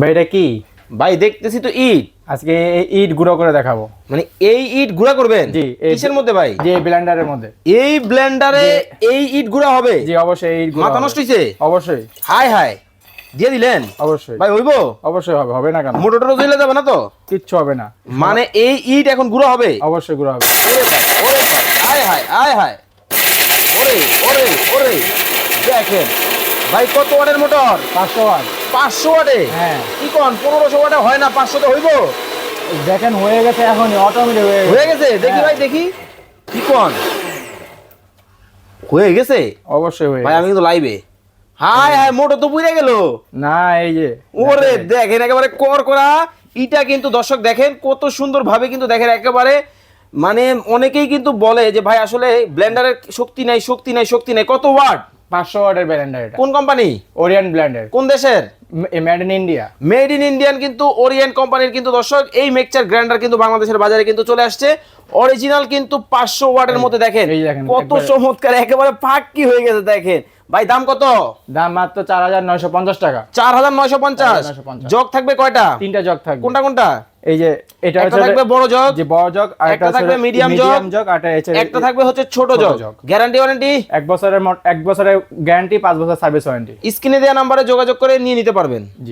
ভাই এটা কি? ভাই দেখতেছি তো ইট। আজকে এই ইট গুঁড়ো করে দেখাবো। মানে এই ইট গুঁড়া করবেন? জি, কিসের মধ্যে ভাই? যে ব্লেন্ডারের মধ্যে। এই ব্লেন্ডারে এই ইট গুঁড়া হবে? জি অবশ্যই ইট গুঁড়ো মাথা নষ্ট হইছে? অবশ্যই। হাই হাই। দিয়ে দিলেন? অবশ্যই। ভাই হইব? অবশ্যই হবে হবে না কেন? মোটরটা জ্বলে যাবে না তো? কিচ্ছু হবে না। মানে এই ইট এখন গুঁড়া হবে? অবশ্যই গুঁড়ো হবে। ওরে ভাই ওরে ভাই। আয় হায় আয় হায় ওরে ওরে ওরে। দেখেন। ভাই কত ওয়াটের মোটর? পাঁচশো ওয়াট। পাঁচশো ওয়াটে? হ্যাঁ। কি কোন পনেরোশো ওয়াটে হয় না পাঁচশো তো হইব? দেখেন হয়ে গেছে এখন অটোমেটিক হয়ে গেছে। হয়ে গেছে? দেখি হ্যাঁ। ভাই দেখি। কি কোন? হয়ে গেছে? অবশ্যই হয়ে ভাই আমি কিন্তু লাইভে হাই হাই মোটর তো পুড়ে গেল। না এই যে ওরে দেখেন। একেবারে কর করা। ইটা কিন্তু দর্শক দেখেন কত সুন্দর ভাবে কিন্তু দেখেন একেবারে মানে অনেকেই কিন্তু বলে যে ভাই আসলে ব্লেন্ডারের শক্তি নাই শক্তি নাই শক্তি নাই কত ওয়াট পাঁচশো ওয়াটের ব্লেন্ডার এটা। কোন কোম্পানি ওরিয়ান ব্লেন্ডার কোন দেশের? Made in India made in Indian কিন্তু ওরিয়েন্ট কোম্পানির কিন্তু দর্শক এই মিক্সচার গ্রাইন্ডার কিন্তু বাংলাদেশের বাজারে কিন্তু চলে আসছে। অরিজিনাল কিন্তু পাঁচশো ওয়াটের মধ্যে দেখেন। দেখেন, কত চমৎকার একেবারে ফাঁকি হয়ে গেছে দেখেন। ভাই দাম কত? দাম মাত্র চার হাজার নয়শো পঞ্চাশ টাকা। চার হাজার নয়শো পঞ্চাশ। 4950 জগ থাকবে কয়টা? তিনটা জগ থাকবে। কোনটা কোনটা? এই যে এটা একটা থাকবে বড় জগ যে বড় জগ আর একটা থাকবে মিডিয়াম জগ, মিডিয়াম জগ আর একটা থাকবে হচ্ছে ছোট জগ। গ্যারান্টি ওয়ারেন্টি এক বছরের এক বছরের গ্যারান্টি পাঁচ বছর সার্ভিস ওয়ারেন্টি স্ক্রিনে দেওয়া নাম্বারে যোগাযোগ করে নিয়ে নিতে পারবেন। জি।